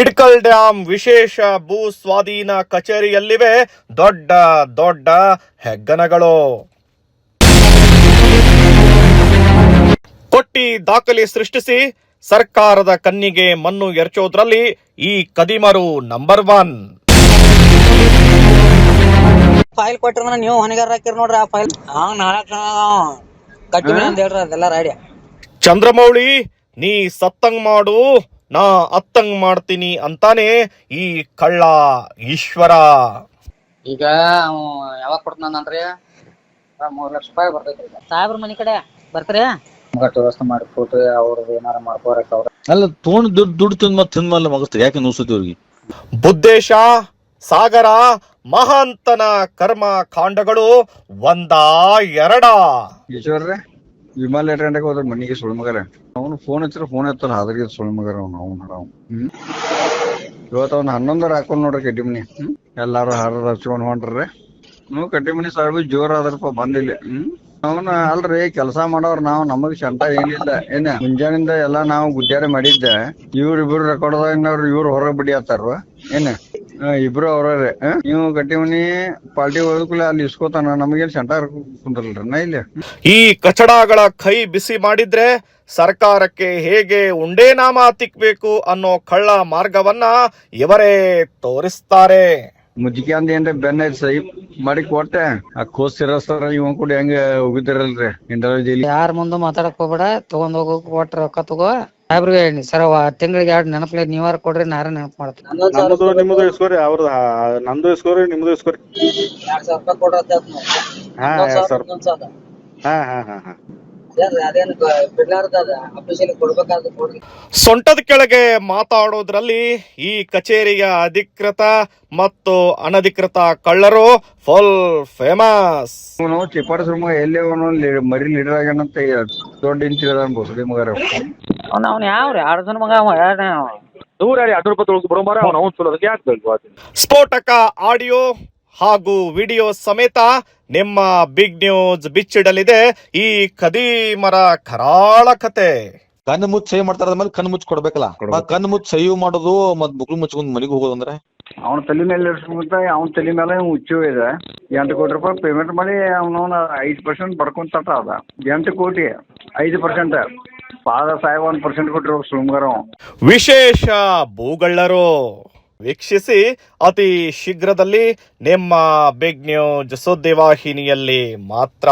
Hidkal dam ವಿಶೇಷ ಭೂ ಸ್ವಾಧೀನ ಕಚೇರಿಯಲ್ಲಿವೆ. ದೊಡ್ಡ ದೊಡ್ಡ ಹೆಗ್ಗನಗಳು. ಕೊಟ್ಟಿ ದಾಖಲೆ ಸೃಷ್ಟಿಸಿ ಸರ್ಕಾರದ ಕಣ್ಣಿಗೆ ಮಣ್ಣು ಎರಚೋದ್ರಲ್ಲಿ ಈ ಕದಿಮರು ನಂಬರ್ ಒನ್ ಫೈಲ್ ಕೊಟ್ಟಿರ ನೀವು ಹೊಣೆಗಾರ ಹಾಕಿರ್ ನೋಡ್ರಿ ಆ ಫೈಲ್. ನಾಲ್ಕು ಕಟ್ಟಿ ಅಂತ ಹೇಳ್ರಿ ಅದೆಲ್ಲ ರೆಡಿ. ಚಂದ್ರಮೌಳಿ ನೀ ಸತ್ತಂಗ್ ಮಾಡು. ನಾ ಅತ್ತಂಗ್ ಮಾಡ್ತೀನಿ ಅಂತಾನೆ ಈ ಕಳ್ಳ ಈಶ್ವರ. ಈಗ ಯಾವಾಗ ಕೊಡ್ತಾನಂದ್ರಿ ಮೂರ್ ಲಕ್ಷ ರೂಪಾಯಿ ಬರ್ತೈತ್ರಿ ಈಗ. ಸಾಹೇಬ್ರ ಮನಿ ಕಡೆ ಬರ್ತಾರೆ? ಮಗ ವ್ಯವಸ್ಥೆ ಮಾಡಿ ಕೊಟ್ಟು ಅವ್ರದ್ದು ಏನಾರ ಮಾಡ್ಕೋರಕ್ ಅವ್ರ ಅಲ್ಲ ತೋಣ ದುಡ್ಡು ದುಡ್ಡು ತಿಂದ್ ಮತ್ತೆ ತಿಂದ ಮೇಲೆ ಮಗಸ್ತಾರೆ. ಯಾಕೆ ನುಸುತ್ತಿ ಅವ್ರಿಗೆ? ಬುದ್ದೇಶ ಸಾಗರ ಮಹಾಂತನ ಕರ್ಮ ಕಾಂಡಗಳು ಒಂದಾ ಎರಡ. ಈಶ್ವರ್ರೆ ವಿಮಲ್ ಏಟಂಡಕ್ಕೆ ಹೋದ್ರ ಮನಿಗೆ ಸುಳ್ಳು ಅವನು ಫೋನ್ ಹಚ್ಚಿರ ಫೋನ್ ಎತ್ತಲ್ಲ ಹಾದ್ರಿಗೆ ಸುಳ್ಳು ಮಗರ ಅವ್ನು ಅವ್ನು ಹರ ಹ್ಮ್? ಇವತ್ತು ಅವ್ನು ಹನ್ನೊಂದರ ಹಾಕೊಂಡ್ ನೋಡ್ರಿ ಕಟ್ಟಿ ಮನಿ. ಎಲ್ಲಾರು ಹಾರ ಹಚ್ಕೊಂಡ್ ಹೊಂಟ್ರಿ. ನೀವು ಕಟ್ಟಿ ಮನಿ ಸಾಹೇಬ್ ಜೋರ್ ಆದ್ರಪ್ಪ ಬಂದಿಲ್ಲ ಹ್ಮ್? ಅವನ ಅಲ್ರಿ, ಕೆಲಸ ಮಾಡೋರ್ ನಾವ್ ನಮಗ್ ಶಂಟ ಏನಿಲ್ಲ. ಏನ? ಮುಂಜಾನಿಂದ ಎಲ್ಲಾ ನಾವು ಗುಡ್ಡ್ಯಾರ ಮಾಡಿದ್ದೆ. ಇವ್ರ ಇಬ್ರು ರೆಕಾರ್ಡ್ದಾಗ ಇವ್ರು ಹೊರಗ್ ಬಿಡಿ ಆತಾರ ಏನ? ಇಬ್ರು ಅವ್ರೇ ನೀವು ಗಟ್ಟಿ ಮನಿ ಪಾರ್ಟಿ ಹೋದ್ಕೂಲೆ ಅಲ್ಲಿ ಇಸ್ಕೋತಾನ. ನಮಗೇನ್ ಸೆಂಟರ್ ಕುಂದ್ರಲ್ರಿ ನಾ ಇಲ್ಲ. ಈ ಕಚಡಗಳ ಕೈ ಬಿಸಿ ಮಾಡಿದ್ರೆ ಸರ್ಕಾರಕ್ಕೆ ಹೇಗೆ ಉಂಡೇ ನಾಮ ತಿಕ್ಬೇಕು ಅನ್ನೋ ಕಳ್ಳ ಮಾರ್ಗವನ್ನ ಇವರೇ ತೋರಿಸ್ತಾರೆ. ಮುಜ್ಜಿಗೆ ಅಂದ ಏನ್ರ ಬೆನ್ನ ಸಹಿ ಮಾಡಿ ಕೊಟ್ಟೆ. ಆ ಕೋಸ್ ಸಿರಸ್ತಾರ ಇವ್ ಕೂಡ ಹೆಂಗ ಹೋಗಿದ್ರಲ್ರಿ ಇಂಟರ್ವ್ಯೂ ಯಾರ ಮುಂದೆ ಮಾತಾಡಕ್ ಹೋಗ್ಬೇಡ ತಗೊಂಡ್ ಹೋಗೋಕ್ ಕೊಟ್ರ ರೊಕ್ಕ ತಗೋ. ಸಾಹೇಬ್ರಿಗೆ ಹೇಳಿ ಸರ್ ತಿಂಗಳಿಗೆ ಎರಡು ನೆನಪಲೆ ನೀವಾರ ಕೊಡ್ರಿ ನಾರ ನೆನಪು ಮಾಡ್ತೀನಿ. ನಮ್ದು ನಿಮ್ದು ಇಸ್ಕೋರಿ ಅವ್ರದ್ದು ನಂದು ಇಸ್ಕೋರಿ ನಿಮ್ದು ಇಸ್ಕೋರಿ ಎರಡ್ ಸಾವಿರ ರೂಪಾಯಿ ಕೊಡ್ರತ್ತ ಹಾ ಎರಡ್ ಸಾವಿರ ಹಾ ಹಾ ಹಾ ಹಾ. ಅದೇನು ಬಿಡ್ಲಾರ್ದ ಅದ? ಅಫಿಷಿಯಲ್ ಕೊಡ್ಬೇಕಾದ್ರೆ ಕೊಡ್ರಿ. ಸೊಂಟದ ಕೆಳಗೆ ಮಾತಾಡೋದ್ರಲ್ಲಿ ಈ ಕಚೇರಿಯ ಅಧಿಕೃತ ಮತ್ತು ಅನಧಿಕೃತ ಕಳ್ಳರು ಫುಲ್ ಫೇಮಸ್. ಅವನು ಚಿಪ್ಪಾಡ ಸುಮ್ಮ ಎಲ್ಲಿ ಅವನು ಮರಿ ಲೀಡರ್ ಆಗ್ಯಾನಂತ ದೊಡ್ಡ ಇಂಚಿರ ಅನ್ಬೋದು ಮಗರ ಅವ್ನ ಯಾವ ಜನ ಮಗ ಅವ ಎರಡು ರೂಪಾಯಿ ಬರೋ ಮಾರ ಅವ್ನು ಅವ್ನು ಚಲೋ ಅದಕ್ಕೆ ಯಾಕೆ ಬೇಕು ಸ್ಫೋಟಕ ಆಡಿಯೋ ಹಾಗೂ ವಿಡಿಯೋ ಸಮೇತ ನಿಮ್ಮ ಬಿಗ್ ನ್ಯೂಸ್ ಬಿಚ್ಚಿಡಲಿದೆ. ಈ ಖದೀಮರ ಕರಾಳ ಕತೆ. ಕಣ್ಣು ಮುಚ್ಚಿ ಸಹಿ ಮಾಡ್ತಾರ ಮೇಲೆ ಕಣ್ಣು ಮುಚ್ಚಿ ಕೊಡ್ಬೇಕಲ್ಲ? ಮತ್ತ್ ಕಣ್ಣು ಮುಚ್ಚಿ ಸಹಿ ಮಾಡೋದು ಮತ್ ಮುಕ್ಳು ಮುಚ್ಕೊಂಡ್ ಮನಿಗ್ ಹೋಗೋದಂದ್ರೆ ಅವನ ತಲೆ ಮೇಲೆ ಇರ್ಸ್ಕೊಂತ ಅವನ ತಲೆ ಮೇಲೆ ಹುಚ್ಚು ಇದೆ. ಎಂಟು ಕೋಟಿ ರೂಪಾಯಿ ಪೇಮೆಂಟ್ ಮಾಡಿ ಅವನವನ ಐದು ಪರ್ಸೆಂಟ್ ಬಡ್ಕೊಂತ ಅದ. ಎಂಟು ಕೋಟಿ ಐದು ಪರ್ಸೆಂಟ್ ಸಾಹೇಬ್ ಒಂದ್ ಪರ್ಸೆಂಟ್ ಕೊಟ್ಟಿರೋ ಸುಮ್ಗಾರ ವಿಶೇಷ ಭೂಗಳ್ಳರು, ವೀಕ್ಷಿಸಿ ಅತಿ ಶೀಘ್ರದಲ್ಲಿ ನಿಮ್ಮ ಬಿಗ್ ನ್ಯೂಸ್ ಸುದ್ದಿವಾಹಿನಿಯಲ್ಲಿ ಮಾತ್ರ.